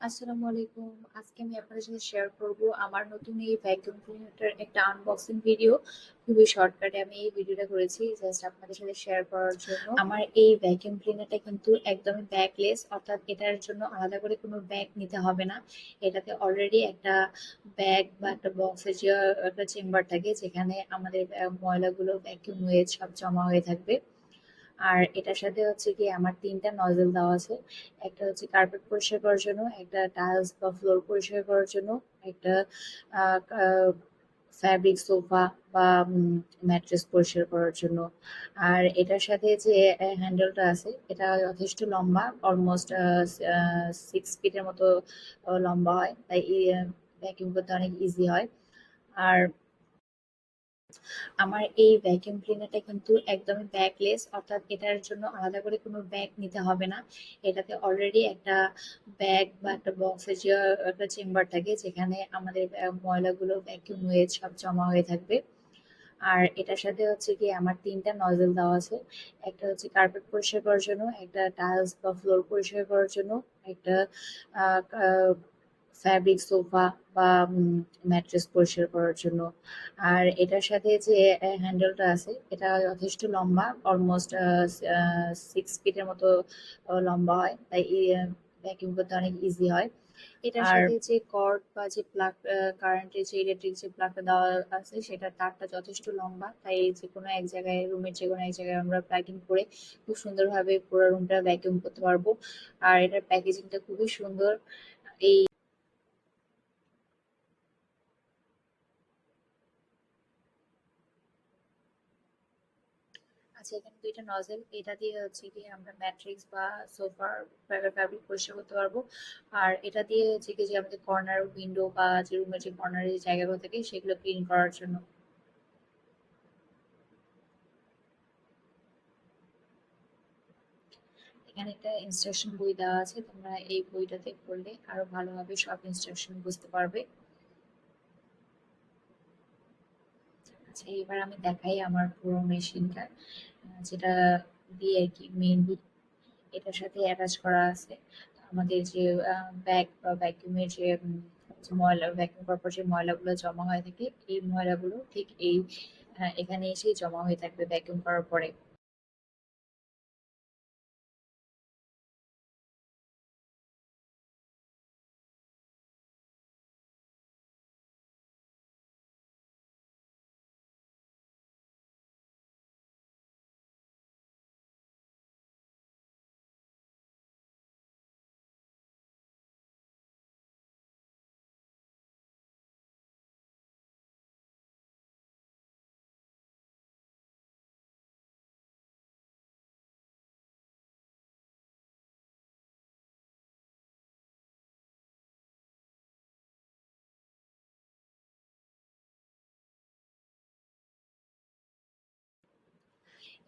আসসালামু আলাইকুম। আজকে আমি আপনাদের সাথে শেয়ার করব আমার নতুন এই ভ্যাকুয়াম ক্লিনারটার একটা আনবক্সিং ভিডিও খুবই শর্টকাটে আমি এই ভিডিওটা করেছি জাস্ট আপনাদের সাথে শেয়ার করার জন্য। আমার এই ভ্যাকুয়াম ক্লিনারটা কিন্তু একদমই ব্যাকলেস অর্থাৎ এটার জন্য আলাদা করে কোনো ব্যাগ নিতে হবে না। এটাতে অলরেডি একটা ব্যাগ বা একটা বক্সের যে, একটা চেম্বার থাকে, যেখানে আমাদের ময়লাগুলো ভ্যাকুয়াম হয়ে, সব জমা হয়ে থাকবে। আর এটার সাথে হচ্ছে কি আমার তিনটা নজল দেওয়া আছে। একটা হচ্ছে কার্পেট পরিষ্কার করার জন্য, একটা টাইলস বা ফ্লোর পরিষ্কার করার জন্য, একটা ফ্যাব্রিক সোফা বা ম্যাট্রেস পরিষ্কার করার জন্য। আর এটার সাথে যে হ্যান্ডেলটা আছে, এটা যথেষ্ট লম্বা অলমোস্ট সিক্স ফিটের মতো লম্বা হয়। তাই ভ্যাকিউম করতে অনেক ইজি হয়। আর আমার এই ভ্যাকুয়াম ক্লিনারটা কিন্তু একদমই ব্যাগলেস অর্থাৎ এটার জন্য আলাদা করে কোনো ব্যাগ নিতে হবে না। এটাতে অলরেডি একটা ব্যাগ বা একটা বক্সে যে, একটা চেম্বার থাকে, যেখানে আমাদের ময়লাগুলো ভ্যাকুয়াম হয়ে সব জমা হয়ে থাকবে। আর এটার সাথে হচ্ছে কি, আমার তিনটা নজল দেওয়া আছে। একটা হচ্ছে কার্পেট পরিষ্কার করার জন্য, একটা টাইলস বা ফ্লোর পরিষ্কার করার জন্য, একটা ফ্যাব্রিক সোফা বা ম্যাট্রেস পরিষ্কার করার জন্য। আর এটার সাথে যে হ্যান্ডেলটা আছে এটা যথেষ্ট লম্বা অলমোস্ট সিক্স ফিটের মতো লম্বা হয়। তাই ভ্যাকিউম করতে অনেক ইজি হয়। এটার সাথে যে কর্ড বা যে প্লাগ কারেন্টের যে ইলেকট্রিক যে প্লাগটা দেওয়া আছে সেটা তারটা যথেষ্ট লম্বা। তাই যে কোনো এক জায়গায় রুমের যে কোনো এক জায়গায় আমরা প্লাগিং করে খুব সুন্দরভাবে পুরো রুমটা ভ্যাকিউম করতে পারব। আর এটার প্যাকেজিংটা খুবই সুন্দর। এই আছে, এখানে দুইটা নজেল এটা দিয়ে হচ্ছে কি আমরা ম্যাট্রিক্স বা সোফার ফ্যাব্রিক পরিষ্কার করতে পারব। আর এটা দিয়ে হচ্ছে কি যে আমাদের কর্নার উইন্ডো বা যে রুমের যে কর্নারের যে জায়গাগুলো থাকে, সেগুলো ক্লিন করার জন্য। এখানে একটা ইনস্ট্রাকশন বই দেওয়া আছে, তোমরা এই বইটাতে পড়লে আরও ভালোভাবে সব ইনস্ট্রাকশন বুঝতে পারবে। আচ্ছা এবার আমি দেখাই আমার পুরো মেশিনটা যেটা দিয়ে আর কি মেনলি এটার সাথে অ্যাটাচ করা আছে। আমাদের যে ব্যাগ বা ভ্যাকিউমের যে ময়লা ভ্যাকিউম করার যে ময়লাগুলো জমা হয়ে থাকে, এই ময়লাগুলো ঠিক এই এখানে এসে জমা হয়ে থাকবে ভ্যাকিউম করার পরে।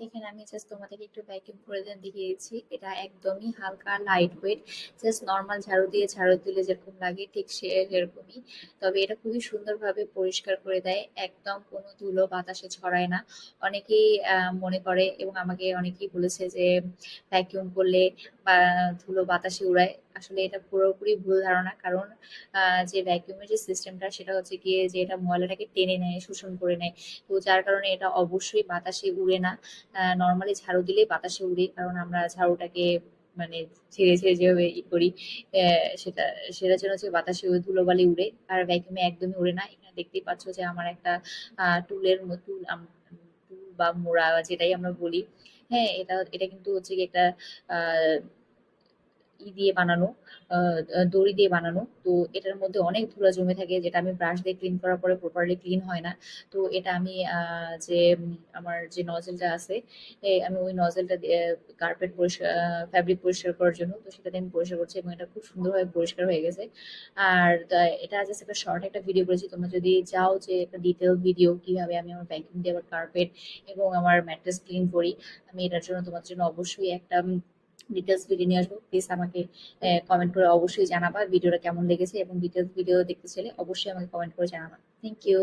এখানে আমি জাস্ট তোমাদেরকে একটু ভ্যাকিউম করে দেখিয়েছি। এটা একদমই হালকা লাইট ওয়েট জাস্ট নর্মাল ঝাড়ু দিয়ে ঝাড়ু দিলে যেরকম লাগে, ঠিক সে এরকমই তবে এটা খুবই সুন্দরভাবে পরিষ্কার করে দেয়। একদম কোনো ধুলো বাতাসে ছড়ায় না। অনেকেই মনে করে এবং আমাকে অনেকেই বলেছে যে ভ্যাকিউম করলে বা ধুলো বাতাসে উড়ায়। আসলে এটা পুরোপুরি ভুল ধারণা। কারণ যে ভ্যাকিউমের যে সিস্টেমটা সেটা হচ্ছে গিয়ে যে এটা ময়লাটাকে টেনে নেয়, শোষণ করে নেয়। তো যার কারণে এটা অবশ্যই বাতাসে উড়ে না। নর্মালি ঝাড়ু দিলেই বাতাসে উড়ে, কারণ আমরা ঝাড়ুটাকে মানে ছেড়ে ছেড়ে যেভাবে ই করি সেটা, সেটার জন্য হচ্ছে বাতাসে ওই ধুলোবালি উড়ে। আর ভ্যাকিউমে একদমই উড়ে না। এখানে দেখতেই পাচ্ছ যে আমার একটা টুলের টুল বা মোড়া যেটাই আমরা বলি হ্যাঁ এটা এটা কিন্তু হচ্ছে কি একটা ই দিয়ে বানানো দড়ি দিয়ে বানানো। তো এটার মধ্যে অনেক ধুলা জমে থাকে, যেটা আমি ব্রাশ দিয়ে ক্লিন করার পরে প্রপারলি ক্লিন হয় না। তো এটা আমি যে আমার যে নজেলটা আছে আমি ওই নজেলটা দিয়ে কার্পেট পরিষ্কার ফ্যাব্রিক পরিষ্কার করার জন্য, তো সেটাতে আমি পরিষ্কার করছি এবং এটা খুব সুন্দরভাবে পরিষ্কার হয়ে গেছে। আর এটা জাস্ট একটা শর্ট একটা ভিডিও করেছি, তোমরা যদি যাও যে একটা ডিটেল ভিডিও কীভাবে আমি আমার ভ্যাকিউম দিয়ে আবার কার্পেট এবং আমার ম্যাট্রেস ক্লিন করি, আমি এটার জন্য তোমার জন্য অবশ্যই একটা ডিটেলস ভিডিও নিয়ে আসব প্লিজ আমাকে কমেন্ট করে অবশ্যই জানাবা ভিডিওটা কেমন লেগেছে এবং ডিটেলস ভিডিও দেখতে চাইলে অবশ্যই আমাকে কমেন্ট করে জানাবা। Thank you